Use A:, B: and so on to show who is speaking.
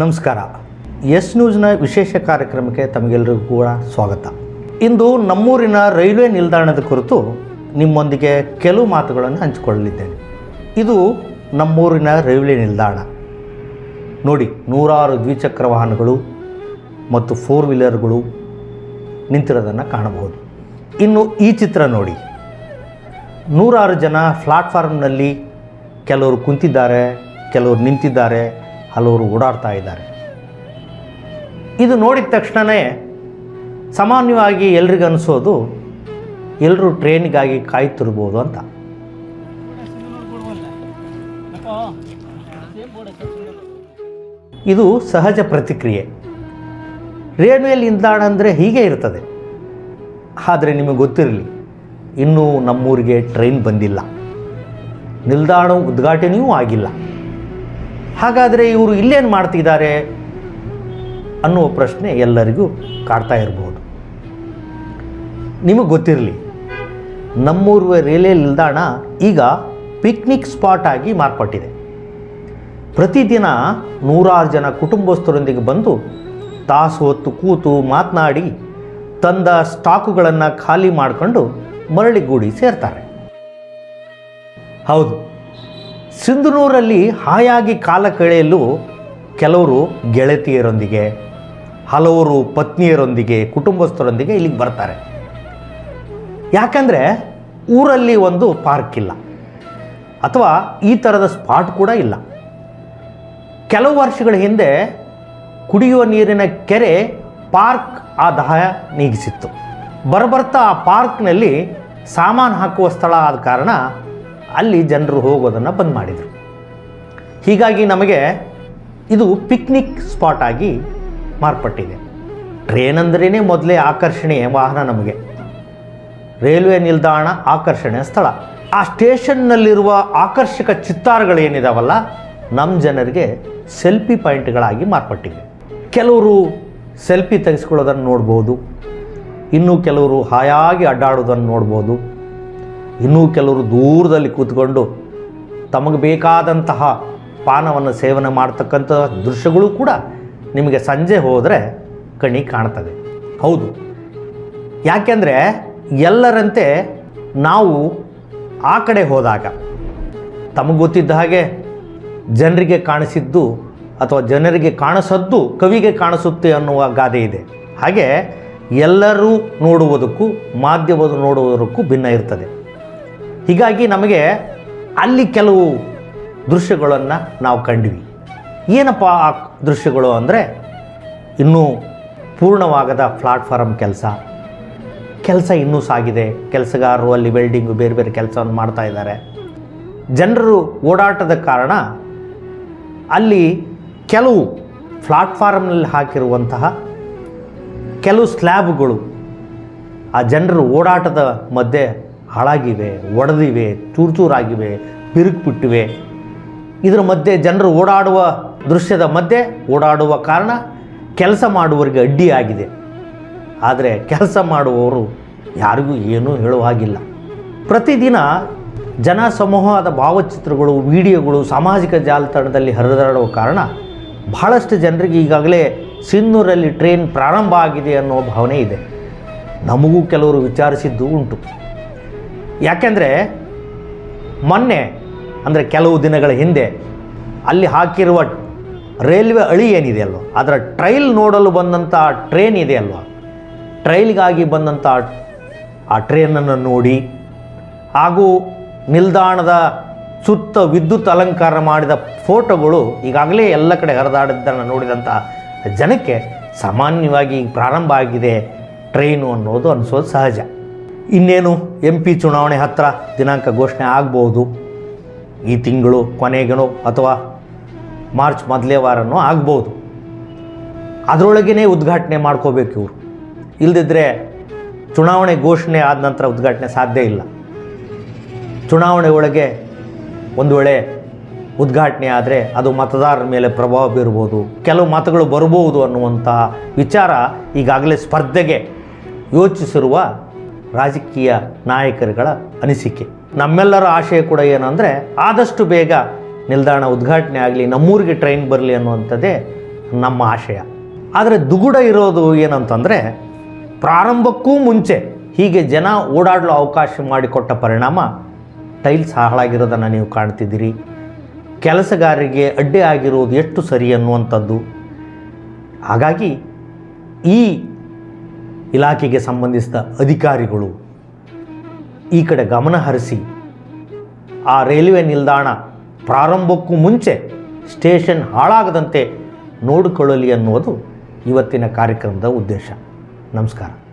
A: ನಮಸ್ಕಾರ. ಎಸ್ ನ್ಯೂಸ್ನ ವಿಶೇಷ ಕಾರ್ಯಕ್ರಮಕ್ಕೆ ತಮಗೆಲ್ಲರಿಗೂ ಕೂಡ ಸ್ವಾಗತ. ಇಂದು ನಮ್ಮೂರಿನ ರೈಲ್ವೆ ನಿಲ್ದಾಣದ ಕುರಿತು ನಿಮ್ಮೊಂದಿಗೆ ಕೆಲವು ಮಾತುಗಳನ್ನು ಹಂಚಿಕೊಳ್ಳಲಿದ್ದೇನೆ. ಇದು ನಮ್ಮೂರಿನ ರೈಲ್ವೆ ನಿಲ್ದಾಣ. ನೋಡಿ, ನೂರಾರು ದ್ವಿಚಕ್ರ ವಾಹನಗಳು ಮತ್ತು ಫೋರ್ ವೀಲರ್ಗಳು ನಿಂತಿರೋದನ್ನು ಕಾಣಬಹುದು. ಇನ್ನು ಈ ಚಿತ್ರ ನೋಡಿ. ನೂರಾರು ಜನ ಪ್ಲಾಟ್ಫಾರ್ಮ್ನಲ್ಲಿ ಕೆಲವರು ಕುಂತಿದ್ದಾರೆ, ಕೆಲವರು ನಿಂತಿದ್ದಾರೆ ಹಲವರು ಓಡಾಡ್ತಾ ಇದ್ದಾರೆ. ಇದು ನೋಡಿದ ತಕ್ಷಣವೇ ಸಾಮಾನ್ಯವಾಗಿ ಎಲ್ರಿಗೂ ಅನಿಸೋದು ಎಲ್ಲರೂ ಟ್ರೈನಿಗಾಗಿ ಕಾಯ್ತಿರ್ಬೋದು ಅಂತ. ಇದು ಸಹಜ ಪ್ರತಿಕ್ರಿಯೆ. ರೈಲ್ವೆ ನಿಲ್ದಾಣ ಅಂದರೆ ಹೀಗೆ ಇರ್ತದೆ. ಆದರೆ ನಿಮಗೆ ಗೊತ್ತಿರಲಿ, ಇನ್ನೂ ನಮ್ಮೂರಿಗೆ ಟ್ರೈನ್ ಬಂದಿಲ್ಲ. ನಿಲ್ದಾಣ ಉದ್ಘಾಟನೆಯೂ ಆಗಿಲ್ಲ. ಹಾಗಾದರೆ ಇವರು ಇಲ್ಲೇನು ಮಾಡ್ತಿದ್ದಾರೆ ಅನ್ನುವ ಪ್ರಶ್ನೆ ಎಲ್ಲರಿಗೂ ಕಾಡ್ತಾ ಇರಬಹುದು ನಿಮಗೆ ಗೊತ್ತಿರಲಿ, ನಮ್ಮೂರುವ ರೈಲ್ವೆ ನಿಲ್ದಾಣ ಈಗ ಪಿಕ್ನಿಕ್ ಸ್ಪಾಟ್ ಆಗಿ ಮಾರ್ಪಟ್ಟಿದೆ. ಪ್ರತಿದಿನ ನೂರಾರು ಜನ ಕುಟುಂಬಸ್ಥರೊಂದಿಗೆ ಬಂದು ತಾಸು ಹೊತ್ತು ಕೂತು ಮಾತನಾಡಿ ತಂದ ಸ್ಟಾಕುಗಳನ್ನು ಖಾಲಿ ಮಾಡಿಕೊಂಡು ಮರಳಿಗೂಡಿ ಸೇರ್ತಾರೆ. ಹೌದು. ಸಿಂಧನೂರಲ್ಲಿ ಹಾಯಾಗಿ ಕಾಲ ಕಳೆಯಲು ಕೆಲವರು ಗೆಳತಿಯರೊಂದಿಗೆ, ಹಲವರು ಪತ್ನಿಯರೊಂದಿಗೆ, ಕುಟುಂಬಸ್ಥರೊಂದಿಗೆ ಇಲ್ಲಿಗೆ ಬರ್ತಾರೆ. ಯಾಕಂದರೆ ಊರಲ್ಲಿ ಒಂದು ಪಾರ್ಕ್ ಇಲ್ಲ, ಅಥವಾ ಈ ಥರದ ಸ್ಪಾಟ್ ಕೂಡ ಇಲ್ಲ. ಕೆಲವು ವರ್ಷಗಳ ಹಿಂದೆ ಕುಡಿಯುವ ನೀರಿನ ಕೆರೆ ಪಾರ್ಕ್ ಆ ದಹಾಯ ನೀಗಿಸಿತ್ತು. ಬರಬರ್ತಾ ಆ ಪಾರ್ಕ್ನಲ್ಲಿ ಸಾಮಾನು ಹಾಕುವ ಸ್ಥಳ ಆದ ಕಾರಣ ಅಲ್ಲಿ ಜನರು ಹೋಗೋದನ್ನು ಬಂದ್ ಮಾಡಿದರು. ಹೀಗಾಗಿ ನಮಗೆ ಇದು ಪಿಕ್ನಿಕ್ ಸ್ಪಾಟ್ ಆಗಿ ಮಾರ್ಪಟ್ಟಿದೆ. ಟ್ರೈನ್ ಅಂದ್ರೇ ಮೊದಲೇ ಆಕರ್ಷಣೀಯ ವಾಹನ ನಮಗೆ. ರೈಲ್ವೆ ನಿಲ್ದಾಣ ಆಕರ್ಷಣೆಯ ಸ್ಥಳ. ಆ ಸ್ಟೇಷನ್ನಲ್ಲಿರುವ ಆಕರ್ಷಕ ಚಿತ್ತಾರಗಳೇನಿದಾವಲ್ಲ ನಮ್ಮ ಜನರಿಗೆ ಸೆಲ್ಫಿ ಪಾಯಿಂಟ್ಗಳಾಗಿ ಮಾರ್ಪಟ್ಟಿವೆ. ಕೆಲವರು ಸೆಲ್ಫಿ ತೆಗೆಸ್ಕೊಳ್ಳೋದನ್ನು ನೋಡ್ಬೋದು, ಇನ್ನೂ ಕೆಲವರು ಹಾಯಾಗಿ ಅಡ್ಡಾಡೋದನ್ನು ನೋಡ್ಬೋದು. ಇನ್ನೂ ಕೆಲವರು ದೂರದಲ್ಲಿ ಕೂತ್ಕೊಂಡು ತಮಗೆ ಬೇಕಾದಂತಹ ಪಾನವನ್ನು ಸೇವನೆ ಮಾಡ್ತಕ್ಕಂಥ ದೃಶ್ಯಗಳು ಕೂಡ ನಿಮಗೆ ಸಂಜೆ ಹೋದರೆ ಕಣಿ ಕಾಣ್ತದೆ. ಹೌದು. ಯಾಕೆಂದರೆ ಎಲ್ಲರಂತೆ ನಾವು ಆ ಕಡೆ ಹೋದಾಗ ತಮಗೆ ಗೊತ್ತಿದ್ದ ಹಾಗೆ ಜನರಿಗೆ ಕಾಣಿಸಿದ್ದು ಅಥವಾ ಜನರಿಗೆ ಕಾಣಿಸದ್ದು ಕವಿಗೆ ಕಾಣಿಸುತ್ತೆ ಅನ್ನುವ ಗಾದೆ ಇದೆ. ಹಾಗೆ ಎಲ್ಲರೂ ನೋಡುವುದಕ್ಕೂ ಮಾಧ್ಯಮದ ನೋಡುವುದಕ್ಕೂ ಭಿನ್ನ ಇರ್ತದೆ. ಹೀಗಾಗಿ ನಮಗೆ ಅಲ್ಲಿ ಕೆಲವು ದೃಶ್ಯಗಳನ್ನು ನಾವು ಕಂಡ್ವಿ. ಏನಪ್ಪ ಆ ದೃಶ್ಯಗಳು ಅಂದರೆ ಇನ್ನೂ ಪೂರ್ಣವಾಗದ ಪ್ಲಾಟ್ಫಾರಮ್ ಕೆಲಸ. ಕೆಲಸ ಇನ್ನೂ ಸಾಗಿದೆ. ಕೆಲಸಗಾರರು ಅಲ್ಲಿ ವೆಲ್ಡಿಂಗು ಬೇರೆ ಬೇರೆ ಕೆಲಸವನ್ನು ಮಾಡ್ತಾ ಇದ್ದಾರೆ. ಜನರು ಓಡಾಟದ ಕಾರಣ ಅಲ್ಲಿ ಕೆಲವು ಪ್ಲಾಟ್ಫಾರ್ಮ್ನಲ್ಲಿ ಹಾಕಿರುವಂತಹ ಕೆಲವು ಸ್ಲ್ಯಾಬ್ಗಳು ಆ ಜನರು ಓಡಾಟದ ಮಧ್ಯೆ ಹಾಳಾಗಿವೆ, ಒಡೆದಿವೆ, ಚೂರು ಚೂರಾಗಿವೆ, ಬಿರುಕ್ಬಿಟ್ಟಿವೆ. ಇದರ ಮಧ್ಯೆ ಜನರು ಓಡಾಡುವ ದೃಶ್ಯದ ಮಧ್ಯೆ ಓಡಾಡುವ ಕಾರಣ ಕೆಲಸ ಮಾಡುವವರಿಗೆ ಅಡ್ಡಿಯಾಗಿದೆ ಆದರೆ ಕೆಲಸ ಮಾಡುವವರು ಯಾರಿಗೂ ಏನೂ ಹೇಳುವ ಹಾಗಿಲ್ಲ. ಪ್ರತಿದಿನ ಜನ ಸಮೂಹದ ಭಾವಚಿತ್ರಗಳು, ವಿಡಿಯೋಗಳು ಸಾಮಾಜಿಕ ಜಾಲತಾಣದಲ್ಲಿ ಹರಿದಾಡುವ ಕಾರಣ ಬಹಳಷ್ಟು ಜನರಿಗೆ ಈಗಾಗಲೇ ಸಿನ್ನೂರಲ್ಲಿ ಟ್ರೈನ್ ಪ್ರಾರಂಭ ಆಗಿದೆ ಅನ್ನೋ ಭಾವನೆ ಇದೆ. ನಮಗೂ ಕೆಲವರು ವಿಚಾರಿಸಿದ್ದು ಉಂಟು. ಯಾಕೆಂದರೆ ಮೊನ್ನೆ, ಅಂದರೆ ಕೆಲವು ದಿನಗಳ ಹಿಂದೆ ಅಲ್ಲಿ ಹಾಕಿರುವ ರೈಲ್ವೆ ಅಳಿ ಏನಿದೆ ಅಲ್ವ? ಅದರ ಟ್ರೈಲ್ ನೋಡಲು ಬಂದಂಥ ಟ್ರೈನ್ ಇದೆ ಅಲ್ವ? ಟ್ರೈಲ್ಗಾಗಿ ಬಂದಂಥ ಆ ಟ್ರೈನನ್ನು ನೋಡಿ ಹಾಗೂ ನಿಲ್ದಾಣದ ಸುತ್ತ ವಿದ್ಯುತ್ ಅಲಂಕಾರ ಮಾಡಿದ ಫೋಟೋಗಳು ಈಗಾಗಲೇ ಎಲ್ಲ ಕಡೆ ಹರಿದಾಡಿದ್ದನ್ನು ನೋಡಿದಂಥ ಜನಕ್ಕೆ ಸಾಮಾನ್ಯವಾಗಿ ಪ್ರಾರಂಭ ಆಗಿದೆ ಟ್ರೈನು ಅನ್ನೋದು ಅನಿಸೋದು ಸಹಜ. ಇನ್ನೇನು ಎಂ ಪಿ ಚುನಾವಣೆ ಹತ್ತಿರ ದಿನಾಂಕ ಘೋಷಣೆ ಆಗ್ಬೋದು? ಈ ತಿಂಗಳು ಕೊನೆಗೇನೋ ಅಥವಾ ಮಾರ್ಚ್ ಮೊದಲೇ ವಾರನೋ ಆಗ್ಬೋದು. ಅದರೊಳಗೇ ಉದ್ಘಾಟನೆ ಮಾಡ್ಕೋಬೇಕು ಇವರು. ಇಲ್ಲದಿದ್ದರೆ ಚುನಾವಣೆ ಘೋಷಣೆ ಆದ ನಂತರ ಉದ್ಘಾಟನೆ ಸಾಧ್ಯ ಇಲ್ಲ. ಚುನಾವಣೆ ಒಳಗೆ ಒಂದು ವೇಳೆ ಉದ್ಘಾಟನೆ ಆದರೆ ಅದು ಮತದಾರರ ಮೇಲೆ ಪ್ರಭಾವ ಬೀರ್ಬೋದು. ಕೆಲವು ಮತಗಳು ಬರಬಹುದು ಅನ್ನುವಂಥ ವಿಚಾರ ಈಗಾಗಲೇ ಸ್ಪರ್ಧೆಗೆ ಯೋಚಿಸಿರುವ ರಾಜಕೀಯ ನಾಯಕರುಗಳ ಅನಿಸಿಕೆ. ನಮ್ಮೆಲ್ಲರ ಆಶಯ ಕೂಡ ಏನಂದರೆ ಆದಷ್ಟು ಬೇಗ ನಿಲ್ದಾಣ ಉದ್ಘಾಟನೆ ಆಗಲಿ, ನಮ್ಮೂರಿಗೆ ಟ್ರೈನ್ ಬರಲಿ ಅನ್ನುವಂಥದ್ದೇ ನಮ್ಮ ಆಶಯ. ಆದರೆ ದುಗುಡ ಇರೋದು ಏನಂತಂದರೆ, ಪ್ರಾರಂಭಕ್ಕೂ ಮುಂಚೆ ಹೀಗೆ ಜನ ಓಡಾಡಲು ಅವಕಾಶ ಮಾಡಿಕೊಟ್ಟ ಪರಿಣಾಮ ಟೈಲ್ಸ್ ಹಾಳಾಗಿರೋದನ್ನು ನೀವು ಕಾಣ್ತಿದ್ದೀರಿ. ಕೆಲಸಗಾರರಿಗೆ ಅಡ್ಡಿ ಆಗಿರುವುದು ಎಷ್ಟು ಸರಿ ಅನ್ನುವಂಥದ್ದು. ಹಾಗಾಗಿ ಈ ಇಲಾಖೆಗೆ ಸಂಬಂಧಿಸಿದ ಅಧಿಕಾರಿಗಳು ಈ ಕಡೆ ಗಮನ ಹರಿಸಿ ಆ ರೈಲ್ವೆ ನಿಲ್ದಾಣ ಪ್ರಾರಂಭಕ್ಕೂ ಮುಂಚೆ ಸ್ಟೇಷನ್ ಹಾಳಾಗದಂತೆ ನೋಡಿಕೊಳ್ಳಲಿ ಅನ್ನುವುದು ಇವತ್ತಿನ ಕಾರ್ಯಕ್ರಮದ ಉದ್ದೇಶ. ನಮಸ್ಕಾರ.